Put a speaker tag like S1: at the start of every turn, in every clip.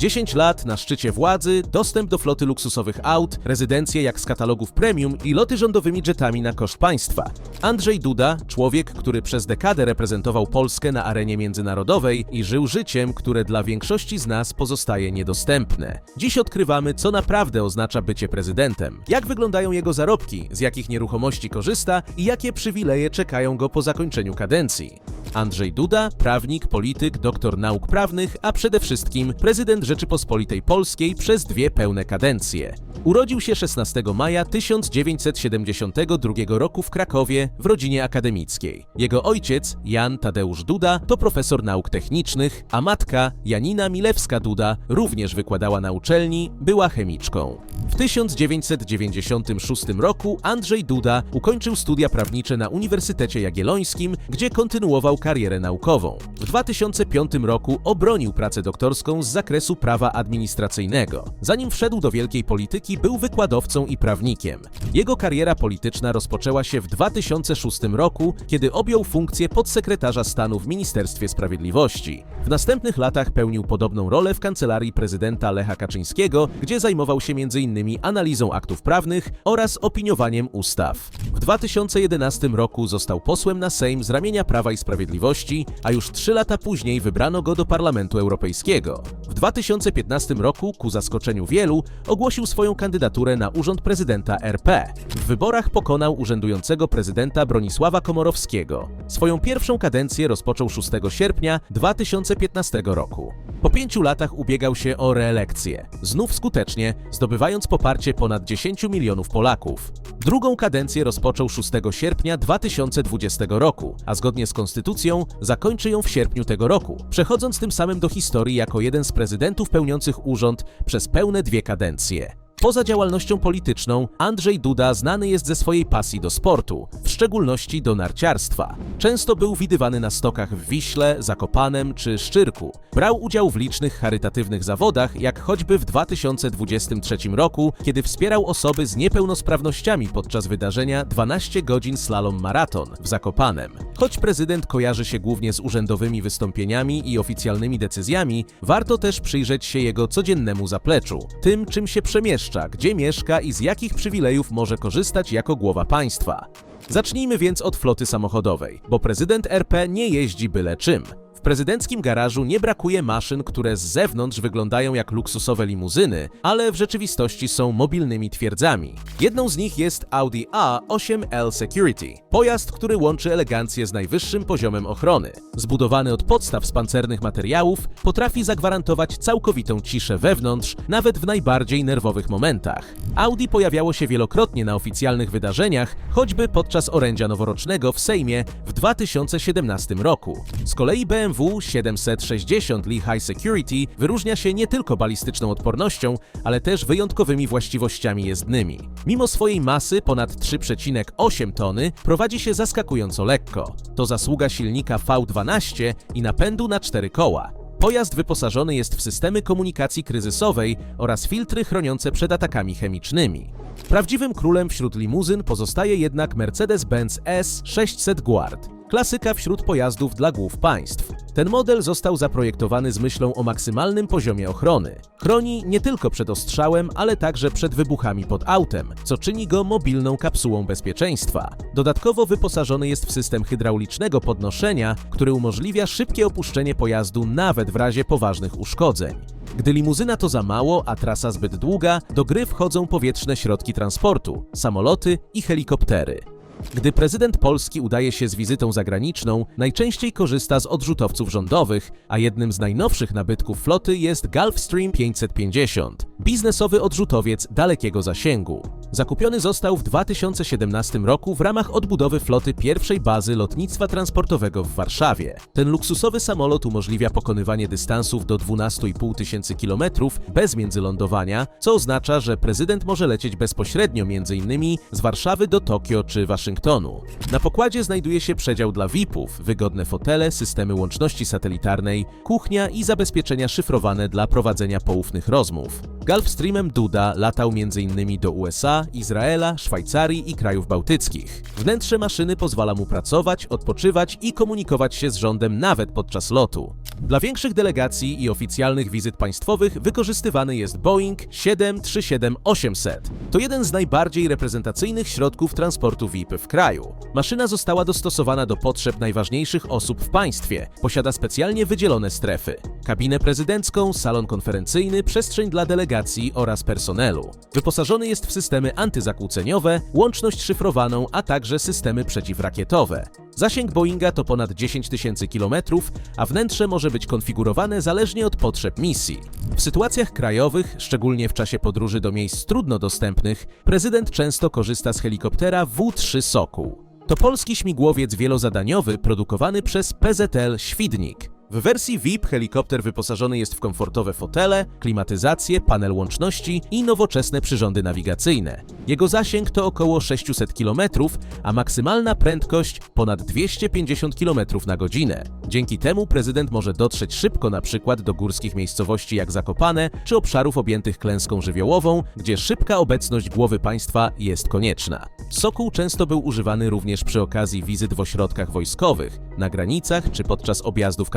S1: 10 lat na szczycie władzy, dostęp do floty luksusowych aut, rezydencje jak z katalogów premium i loty rządowymi jetami na koszt państwa. Andrzej Duda, człowiek, który przez dekadę reprezentował Polskę na arenie międzynarodowej i żył życiem, które dla większości z nas pozostaje niedostępne. Dziś odkrywamy, co naprawdę oznacza bycie prezydentem, jak wyglądają jego zarobki, z jakich nieruchomości korzysta i jakie przywileje czekają go po zakończeniu kadencji. Andrzej Duda, prawnik, polityk, doktor nauk prawnych, a przede wszystkim prezydent Rzeczypospolitej Polskiej przez dwie pełne kadencje. Urodził się 16 maja 1972 roku w Krakowie w rodzinie akademickiej. Jego ojciec, Jan Tadeusz Duda, to profesor nauk technicznych, a matka, Janina Milewska-Duda, również wykładała na uczelni, była chemiczką. W 1996 roku Andrzej Duda ukończył studia prawnicze na Uniwersytecie Jagiellońskim, gdzie kontynuował karierę naukową. W 2005 roku obronił pracę doktorską z zakresu prawa administracyjnego. Zanim wszedł do wielkiej polityki, był wykładowcą i prawnikiem. Jego kariera polityczna rozpoczęła się w 2006 roku, kiedy objął funkcję podsekretarza stanu w Ministerstwie Sprawiedliwości. W następnych latach pełnił podobną rolę w kancelarii prezydenta Lecha Kaczyńskiego, gdzie zajmował się m.in. analizą aktów prawnych oraz opiniowaniem ustaw. W 2011 roku został posłem na Sejm z ramienia Prawa i Sprawiedliwości, a już trzy lata później wybrano go do Parlamentu Europejskiego. W 2015 roku, ku zaskoczeniu wielu, ogłosił swoją kandydaturę na urząd prezydenta RP. W wyborach pokonał urzędującego prezydenta Bronisława Komorowskiego. Swoją pierwszą kadencję rozpoczął 6 sierpnia 2015 roku. Po pięciu latach ubiegał się o reelekcję, znów skutecznie, zdobywając poparcie ponad 10 milionów Polaków. Drugą kadencję rozpoczął 6 sierpnia 2020 roku, a zgodnie z konstytucją zakończy ją w sierpniu tego roku, przechodząc tym samym do historii jako jeden z prezydentów pełniących urząd przez pełne dwie kadencje. Poza działalnością polityczną, Andrzej Duda znany jest ze swojej pasji do sportu, w szczególności do narciarstwa. Często był widywany na stokach w Wiśle, Zakopanem czy Szczyrku. Brał udział w licznych charytatywnych zawodach, jak choćby w 2023 roku, kiedy wspierał osoby z niepełnosprawnościami podczas wydarzenia 12 godzin slalom maraton w Zakopanem. Choć prezydent kojarzy się głównie z urzędowymi wystąpieniami i oficjalnymi decyzjami, warto też przyjrzeć się jego codziennemu zapleczu, tym czym się przemieszcza, gdzie mieszka i z jakich przywilejów może korzystać jako głowa państwa. Zacznijmy więc od floty samochodowej, bo prezydent RP nie jeździ byle czym. W prezydenckim garażu nie brakuje maszyn, które z zewnątrz wyglądają jak luksusowe limuzyny, ale w rzeczywistości są mobilnymi twierdzami. Jedną z nich jest Audi A8L Security, pojazd, który łączy elegancję z najwyższym poziomem ochrony. Zbudowany od podstaw z pancernych materiałów, potrafi zagwarantować całkowitą ciszę wewnątrz, nawet w najbardziej nerwowych momentach. Audi pojawiało się wielokrotnie na oficjalnych wydarzeniach, choćby podczas orędzia noworocznego w Sejmie w 2017 roku. Z kolei BMW 760 Lee High Security wyróżnia się nie tylko balistyczną odpornością, ale też wyjątkowymi właściwościami jezdnymi. Mimo swojej masy ponad 3,8 tony prowadzi się zaskakująco lekko. To zasługa silnika V12 i napędu na cztery koła. Pojazd wyposażony jest w systemy komunikacji kryzysowej oraz filtry chroniące przed atakami chemicznymi. Prawdziwym królem wśród limuzyn pozostaje jednak Mercedes-Benz S600 Guard, klasyka wśród pojazdów dla głów państw. Ten model został zaprojektowany z myślą o maksymalnym poziomie ochrony. Chroni nie tylko przed ostrzałem, ale także przed wybuchami pod autem, co czyni go mobilną kapsułą bezpieczeństwa. Dodatkowo wyposażony jest w system hydraulicznego podnoszenia, który umożliwia szybkie opuszczenie pojazdu nawet w razie poważnych uszkodzeń. Gdy limuzyna to za mało, a trasa zbyt długa, do gry wchodzą powietrzne środki transportu, samoloty i helikoptery. Gdy prezydent Polski udaje się z wizytą zagraniczną, najczęściej korzysta z odrzutowców rządowych, a jednym z najnowszych nabytków floty jest Gulfstream 550, biznesowy odrzutowiec dalekiego zasięgu. Zakupiony został w 2017 roku w ramach odbudowy floty pierwszej bazy lotnictwa transportowego w Warszawie. Ten luksusowy samolot umożliwia pokonywanie dystansów do 12,5 tysięcy kilometrów bez międzylądowania, co oznacza, że prezydent może lecieć bezpośrednio m.in. z Warszawy do Tokio czy Waszyngtonu. Na pokładzie znajduje się przedział dla VIP-ów, wygodne fotele, systemy łączności satelitarnej, kuchnia i zabezpieczenia szyfrowane dla prowadzenia poufnych rozmów. Gulfstreamem Duda latał m.in. do USA, Izraela, Szwajcarii i krajów bałtyckich. Wnętrze maszyny pozwala mu pracować, odpoczywać i komunikować się z rządem nawet podczas lotu. Dla większych delegacji i oficjalnych wizyt państwowych wykorzystywany jest Boeing 737-800. To jeden z najbardziej reprezentacyjnych środków transportu VIP w kraju. Maszyna została dostosowana do potrzeb najważniejszych osób w państwie. Posiada specjalnie wydzielone strefy. Kabinę prezydencką, salon konferencyjny, przestrzeń dla delegacji oraz personelu. Wyposażony jest w systemy antyzakłóceniowe, łączność szyfrowaną, a także systemy przeciwrakietowe. Zasięg Boeinga to ponad 10 tysięcy kilometrów, a wnętrze może być konfigurowane zależnie od potrzeb misji. W sytuacjach krajowych, szczególnie w czasie podróży do miejsc trudno dostępnych, prezydent często korzysta z helikoptera W-3 Sokół. To polski śmigłowiec wielozadaniowy produkowany przez PZL Świdnik. W wersji VIP helikopter wyposażony jest w komfortowe fotele, klimatyzację, panel łączności i nowoczesne przyrządy nawigacyjne. Jego zasięg to około 600 km, a maksymalna prędkość ponad 250 km na godzinę. Dzięki temu prezydent może dotrzeć szybko na przykład do górskich miejscowości jak Zakopane czy obszarów objętych klęską żywiołową, gdzie szybka obecność głowy państwa jest konieczna. Sokół często był używany również przy okazji wizyt w ośrodkach wojskowych, na granicach czy podczas objazdów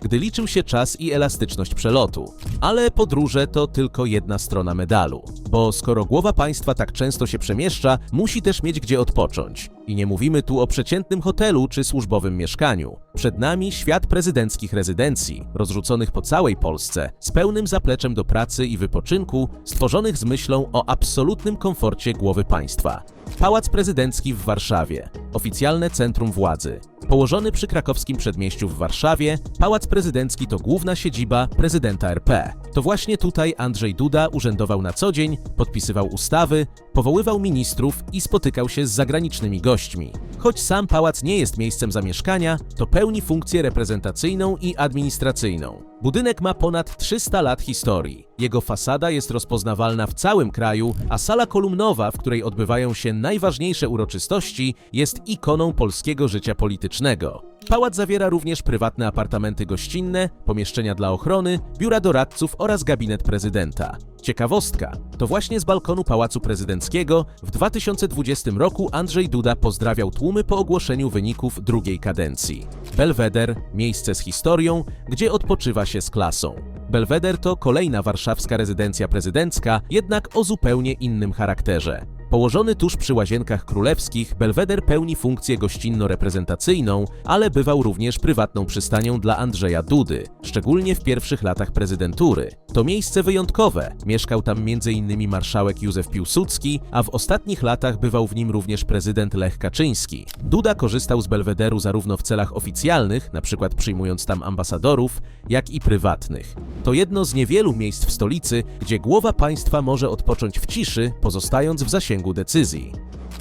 S1: gdy liczył się czas i elastyczność przelotu. Ale podróże to tylko jedna strona medalu, bo skoro głowa państwa tak często się przemieszcza, musi też mieć gdzie odpocząć. I nie mówimy tu o przeciętnym hotelu czy służbowym mieszkaniu. Przed nami świat prezydenckich rezydencji, rozrzuconych po całej Polsce, z pełnym zapleczem do pracy i wypoczynku, stworzonych z myślą o absolutnym komforcie głowy państwa. Pałac Prezydencki w Warszawie, oficjalne centrum władzy. Położony przy krakowskim przedmieściu w Warszawie, Pałac Prezydencki to główna siedziba prezydenta RP. To właśnie tutaj Andrzej Duda urzędował na co dzień, podpisywał ustawy, powoływał ministrów i spotykał się z zagranicznymi gośćmi. Choć sam pałac nie jest miejscem zamieszkania, to pełni funkcję reprezentacyjną i administracyjną. Budynek ma ponad 300 lat historii. Jego fasada jest rozpoznawalna w całym kraju, a sala kolumnowa, w której odbywają się najważniejsze uroczystości, jest ikoną polskiego życia politycznego. Pałac zawiera również prywatne apartamenty gościnne, pomieszczenia dla ochrony, biura doradców oraz gabinet prezydenta. Ciekawostka, to właśnie z balkonu Pałacu Prezydenckiego w 2020 roku Andrzej Duda pozdrawiał tłumy po ogłoszeniu wyników drugiej kadencji. Belweder, miejsce z historią, gdzie odpoczywa się z klasą. Belweder to kolejna warszawska rezydencja prezydencka, jednak o zupełnie innym charakterze. Położony tuż przy łazienkach królewskich, Belweder pełni funkcję gościnno-reprezentacyjną, ale bywał również prywatną przystanią dla Andrzeja Dudy, szczególnie w pierwszych latach prezydentury. To miejsce wyjątkowe, mieszkał tam m.in. marszałek Józef Piłsudski, a w ostatnich latach bywał w nim również prezydent Lech Kaczyński. Duda korzystał z Belwederu zarówno w celach oficjalnych, np. przyjmując tam ambasadorów, jak i prywatnych. To jedno z niewielu miejsc w stolicy, gdzie głowa państwa może odpocząć w ciszy, pozostając w zasięgu decyzji.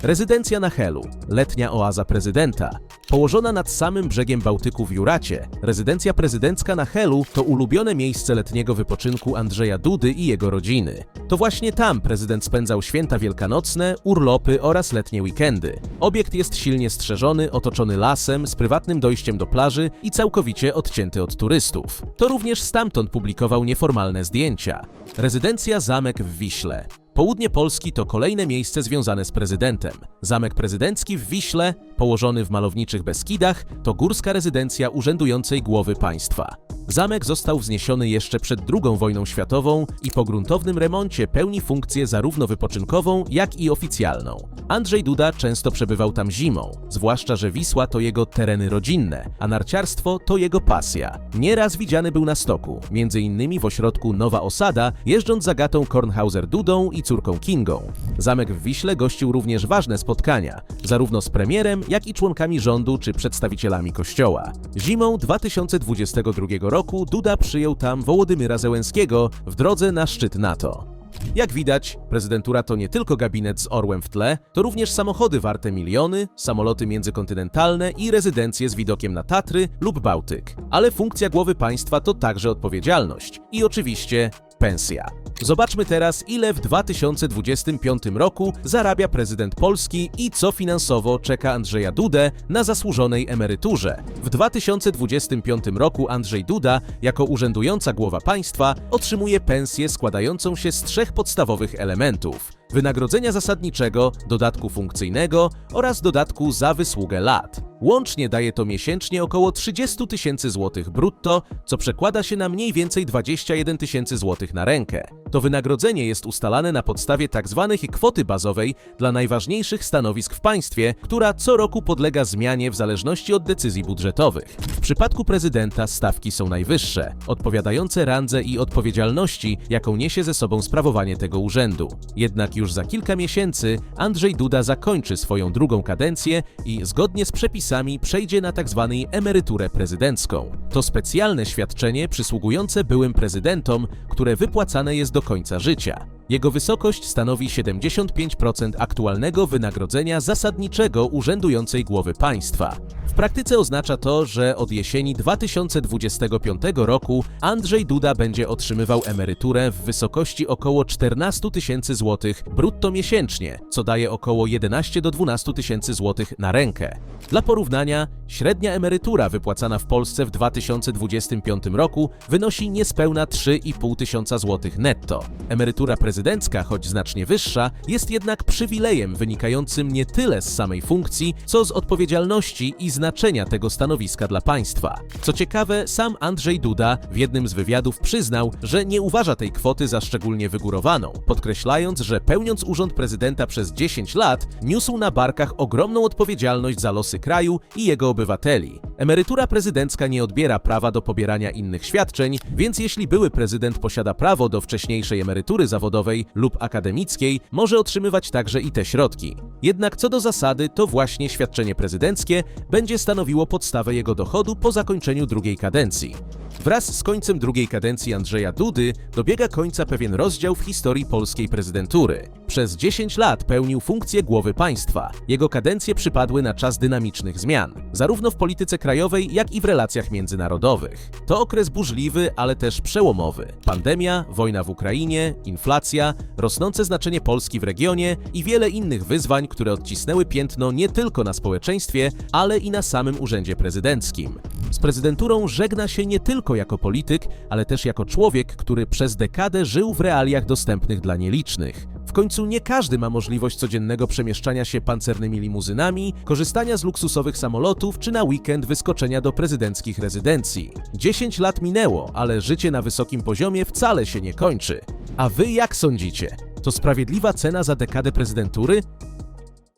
S1: Rezydencja na Helu, letnia oaza prezydenta. Położona nad samym brzegiem Bałtyku w Juracie, rezydencja prezydencka na Helu to ulubione miejsce letniego wypoczynku Andrzeja Dudy i jego rodziny. To właśnie tam prezydent spędzał święta wielkanocne, urlopy oraz letnie weekendy. Obiekt jest silnie strzeżony, otoczony lasem, z prywatnym dojściem do plaży i całkowicie odcięty od turystów. To również stamtąd publikował nieformalne zdjęcia. Rezydencja Zamek w Wiśle. Południe Polski to kolejne miejsce związane z prezydentem. Zamek prezydencki w Wiśle, położony w malowniczych Beskidach, to górska rezydencja urzędującej głowy państwa. Zamek został wzniesiony jeszcze przed II wojną światową i po gruntownym remoncie pełni funkcję zarówno wypoczynkową, jak i oficjalną. Andrzej Duda często przebywał tam zimą, zwłaszcza że Wisła to jego tereny rodzinne, a narciarstwo to jego pasja. Nieraz widziany był na stoku, między innymi w ośrodku Nowa Osada, jeżdżąc za gatą Kornhauser-Dudą i córką Kingą. Zamek w Wiśle gościł również ważne spotkania, zarówno z premierem, jak i członkami rządu czy przedstawicielami kościoła. Zimą 2022 roku Duda przyjął tam Wołodymyra Zełenskiego w drodze na szczyt NATO. Jak widać, prezydentura to nie tylko gabinet z orłem w tle, to również samochody warte miliony, samoloty międzykontynentalne i rezydencje z widokiem na Tatry lub Bałtyk. Ale funkcja głowy państwa to także odpowiedzialność i oczywiście pensja. Zobaczmy teraz, ile w 2025 roku zarabia prezydent Polski i co finansowo czeka Andrzeja Dudę na zasłużonej emeryturze. W 2025 roku Andrzej Duda, jako urzędująca głowa państwa, otrzymuje pensję składającą się z trzech podstawowych elementów: wynagrodzenia zasadniczego, dodatku funkcyjnego oraz dodatku za wysługę lat. Łącznie daje to miesięcznie około 30 tysięcy złotych brutto, co przekłada się na mniej więcej 21 tysięcy złotych na rękę. To wynagrodzenie jest ustalane na podstawie tzw. kwoty bazowej dla najważniejszych stanowisk w państwie, która co roku podlega zmianie w zależności od decyzji budżetowych. W przypadku prezydenta stawki są najwyższe, odpowiadające randze i odpowiedzialności, jaką niesie ze sobą sprawowanie tego urzędu. Jednak już za kilka miesięcy Andrzej Duda zakończy swoją drugą kadencję i zgodnie z przepisami przejdzie na tzw. emeryturę prezydencką. To specjalne świadczenie przysługujące byłym prezydentom, które wypłacane jest do końca życia. Jego wysokość stanowi 75% aktualnego wynagrodzenia zasadniczego urzędującej głowy państwa. W praktyce oznacza to, że od jesieni 2025 roku Andrzej Duda będzie otrzymywał emeryturę w wysokości około 14 tysięcy złotych brutto miesięcznie, co daje około 11 do 12 tysięcy złotych na rękę. Dla porównania, średnia emerytura wypłacana w Polsce w 2025 roku wynosi niespełna 3,5 tysiąca złotych netto. Emerytura prezydencka, choć znacznie wyższa, jest jednak przywilejem wynikającym nie tyle z samej funkcji, co z odpowiedzialności i znaczenia tego stanowiska dla państwa. Co ciekawe, sam Andrzej Duda w jednym z wywiadów przyznał, że nie uważa tej kwoty za szczególnie wygórowaną, podkreślając, że pełniąc urząd prezydenta przez 10 lat, niósł na barkach ogromną odpowiedzialność za losy kraju i jego obywateli. Emerytura prezydencka nie odbiera prawa do pobierania innych świadczeń, więc jeśli były prezydent posiada prawo do wcześniejszej emerytury zawodowej lub akademickiej, może otrzymywać także i te środki. Jednak co do zasady, to właśnie świadczenie prezydenckie będzie stanowiło podstawę jego dochodu po zakończeniu drugiej kadencji. Wraz z końcem drugiej kadencji Andrzeja Dudy dobiega końca pewien rozdział w historii polskiej prezydentury. Przez 10 lat pełnił funkcję głowy państwa. Jego kadencje przypadły na czas dynamicznych zmian, zarówno w polityce krajowej, jak i w relacjach międzynarodowych. To okres burzliwy, ale też przełomowy. Pandemia, wojna w Ukrainie, inflacja, rosnące znaczenie Polski w regionie i wiele innych wyzwań, które odcisnęły piętno nie tylko na społeczeństwie, ale i na samym urzędzie prezydenckim. Z prezydenturą żegna się nie tylko jako polityk, ale też jako człowiek, który przez dekadę żył w realiach dostępnych dla nielicznych. W końcu nie każdy ma możliwość codziennego przemieszczania się pancernymi limuzynami, korzystania z luksusowych samolotów czy na weekend wyskoczenia do prezydenckich rezydencji. 10 lat minęło, ale życie na wysokim poziomie wcale się nie kończy. A wy jak sądzicie? To sprawiedliwa cena za dekadę prezydentury?